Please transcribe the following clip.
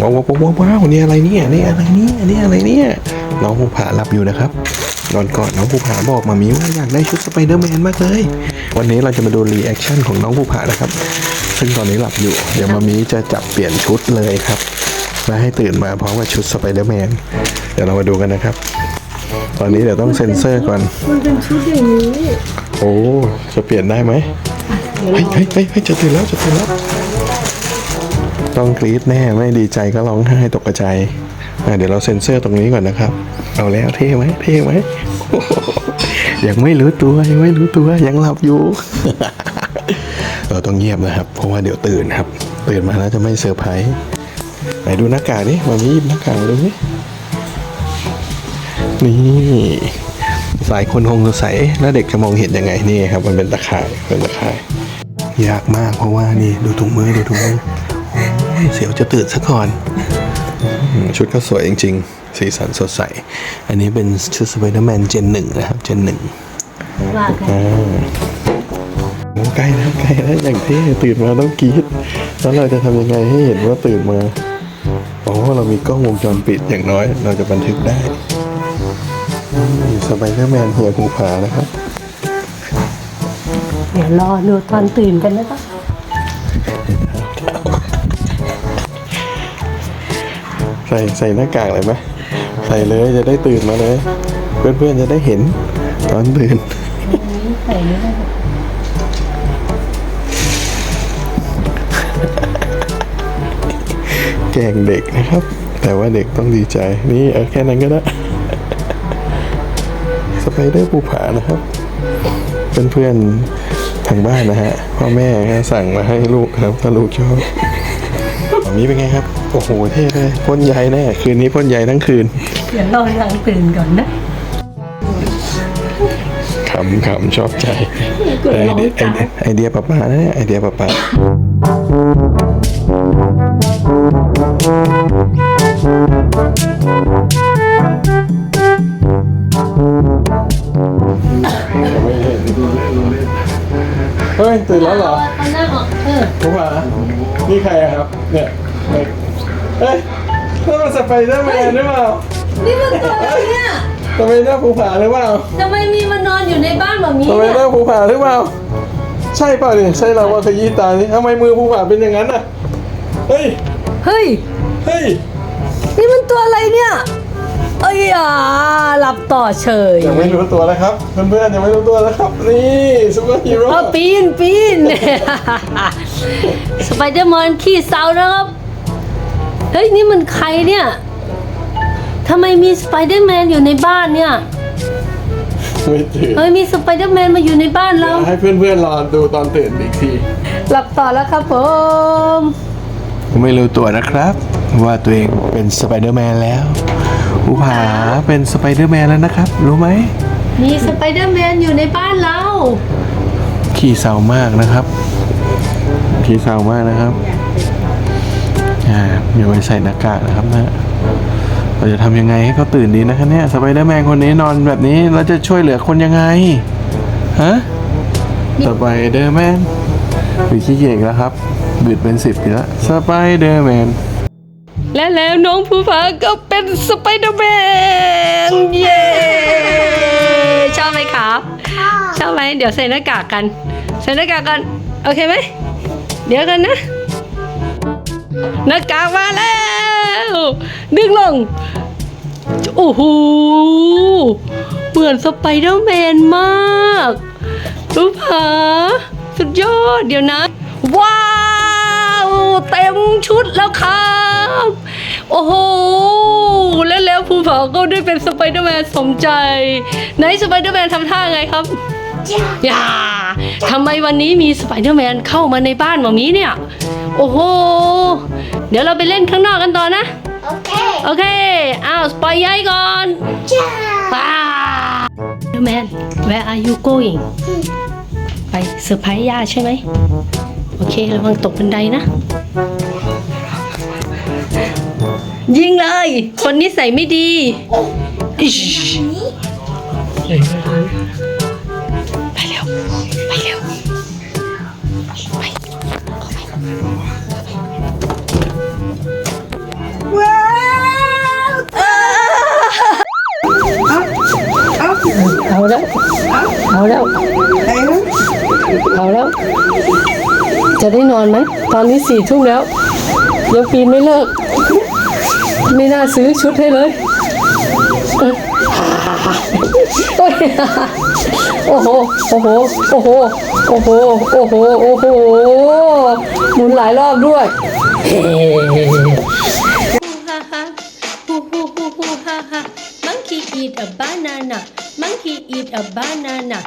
ว้าวว้าวว้าวว้าวนี่อะไรเนี่ยนี่อะไรเนี่ยนี่อะไรเนี่ยน้องภูผาหลับอยู่นะครับนอนก่อนน้องภูผาบอกมามีว่าอยากได้ชุดสไปเดอร์แมนมากเลย วันนี้เราจะมาดูรีแอคชั่นของน้องภูผานะครับ ซึ่งตอนนี้หลับอยู่ เดี๋ยวมามีจะจับเปลี่ยนชุดเลยครับและให้ตื่นมาพร้อมกับชุดสไปเดอร์แมนเดี๋ยวเรามาดูกันนะครับ ตอนนี้เดี๋ยวต้องเซ็นเซอร์ก่อน มันเป็นชุดอย่างนี้ โอ้จะเปลี่ยนได้ไหมเฮ้ยเฮ้ยเฮ้ยเฮ้ยจะตื่นแล้วจะตื่นแล้ว ต้องกรี๊ดแน่ไม่ดีใจก็ร้องไห้ตกใจเดี๋ยวเราเซ็นเซอร์ตรงนี้ก่อนนะครับ เอาแล้วเท่ไหมเท่ไหมยังไม่รู้ตัวยังไม่รู้ตัวยังหลับอยู่ เราต้องเงียบนะครับ เพราะว่าเดี๋ยวตื่นครับ ตื่นมาแล้วจะไม่เซอร์ไพรส์ไหนดูหน้ากากนี่มามีหยิบหน้ากากดูนี่นี่หลายคนคงสงสัยแล้วเด็กจะมองเห็นยังไงนี่ครับ มันเป็นตะข่ายเป็นตะข่าย ยากมากเพราะว่านี่ดูถุงมือดูถุงมือ เสียวจะตื่นซะก่อนอืมชุดก็สวยจริง ๆ สีสันสดใส อันนี้เป็นชุดสไปเดอร์แมนเจนหนึ่งนะครับ เจนหนึ่งว่ากันอ่าโอ้ใกล้แล้วใกล้แล้วอย่างเท่ตื่นมาต้องกรี๊ดแล้วเราจะทำยังไงให้เห็นว่าตื่นมาอ๋อเรามีกล้องวงจรปิดอย่างน้อย เราจะบันทึกได้สไปเดอร์แมนเหียภูผานะครับ เดี๋ยวรอดูตอนตื่นกันนะคะ ใส่ใส่หน้ากากเลยไหมใส่เลยจะได้ตื่นมาเลย เพื่อนๆจะได้เห็นตอนตื่นใส่ไม่ได้แกล้งเด็กนะครับ แต่ว่าเด็กต้องดีใจ นี่เอาแค่นั้นก็ได้ สไปเดอร์ภูผานะครับ เพื่อนๆทางบ้านนะฮะ พ่อแม่สั่งมาให้ลูกครับ ถ้าลูกชอบ แบบนี้เป็นไงครับ โอ้โหเท่เลยพ่นใยแน่ คืนนี้พ่นใยทั้งคืน เดี๋ยวรอทางตื่นก่อนนะขำขำชอบใจเกิดไอร้องเดียจ้าไอเดียป้าป้านะเนี่ยไอเดียป้าป้า นี่ใครอะครับ เนี่ยเฮ้ยเฮ้ยนั่นมันสไปเดอร์แมนหรือเปล่านี่มันตัวอะไรเนี่ยสไปเดอร์ภูผาหรือเปล่าทำไมมีมันนอนอยู่ในบ้านแบบนี้สไปเนี่ยเดอร์ภูผาหรือเปล่า ใช่เปล่าเนี่ยใช่เราว่าขยี้ตานี่ทำไมมือภูผาเป็นอย่างนั้นอะ เฮ้ย เฮ้ย เฮ้ย นี่มันตัวอะไรเนี่ยเอ้ยอ่า หลับต่อเฉยยังไม่รู้ตัวแล้วครับ เพื่อนๆยังไม่รู้ตัวแล้วครับ นี่ซูเปอร์ฮีโร่เออปีนปีนสไปเดอร์แมนขี่เสานะครับ เฮ้ย นี่มันใครเนี่ยทำไมมีสไปเดอร์แมนอยู่ในบ้านเนี่ยไม่ตื่นเฮ้ยมีสไปเดอร์แมนมาอยู่ในบ้านเราให้เพื่อนๆรอดูตอนตื่นอีกทีหลับต่อแล้วครับผมไม่รู้ตัวนะครับ ว่าตัวเองเป็นสไปเดอร์แมนแล้ว ภูผาเป็นสไปเดอร์แมนแล้วนะครับ รู้ไหม มีสไปเดอร์แมนอยู่ในบ้านเรา ขี่เศร้ามากนะครับ ขี่เศร้ามากนะครับ อ่าอย่าไปใส่หน้ากากนะครับนะ เราจะทำยังไงให้เขาตื่นดีนะครับเนี่ยสไปเดอร์แมนคนนี้นอนแบบนี้เราจะช่วยเหลือคนยังไง ฮะสไปเดอร์แมนหรือขี้เกียจอีกแล้วครับบิดเป็นสิบอีกแล้วสไปเดอร์แมน และแล้วน้องภูผาก็เป็นสไปเดอร์แมน เย้ชอบไหมครับ ชอบไหมเดี๋ยวใส่หน้ากากกัน ใส่หน้ากากกัน โอเคไหม เดี๋ยวกันนะ หน้ากากมาแล้ว ดึงลง โอ้โห เหมือนสไปเดอร์แมนมากรูผาสุดยอด เดี๋ยวนะ ว้าว เต็มชุดแล้วครับ โอ้โห แล้วแล้วภูผาก็ได้เป็นสไปเดอร์แมนสมใจ ไหนสไปเดอร์แมนทำท่าไงครับอย่าทำไมวันนี้มีสไปเดอร์แมนเข้ามาในบ้านหมอมีเนี่ย โอ้โห เดี๋ยวเราไปเล่นข้างนอกกันต่อนะ Okay. โอเค อ้าวปล่อยยัยก่อน Ciao. ว้า Man where are you going ไปเซอร์ไพรส์ย่าใช่ไหม โอเค ระวังตกบันไดนะ ยิงเลย คนนิสัยไม่ดีไปเร็ว ไปเร็ว ไปเว้าวเอาแล้วเอาแล้วเอาแล้ว จะได้นอนไหม ตอนนี้สี่ทุ่มแล้วยังปีนไม่เลิก ไม่น่าซื้อชุดให้เลยโอ้โห โอ้โห โอ้โห โอ้โห โอ้โห โอ้โห หมุนหลายรอบด้วยฮ้ ha ha, hoo hoo hoo hoo ha ha. Monkey eat a banana. Monkey eat a banana.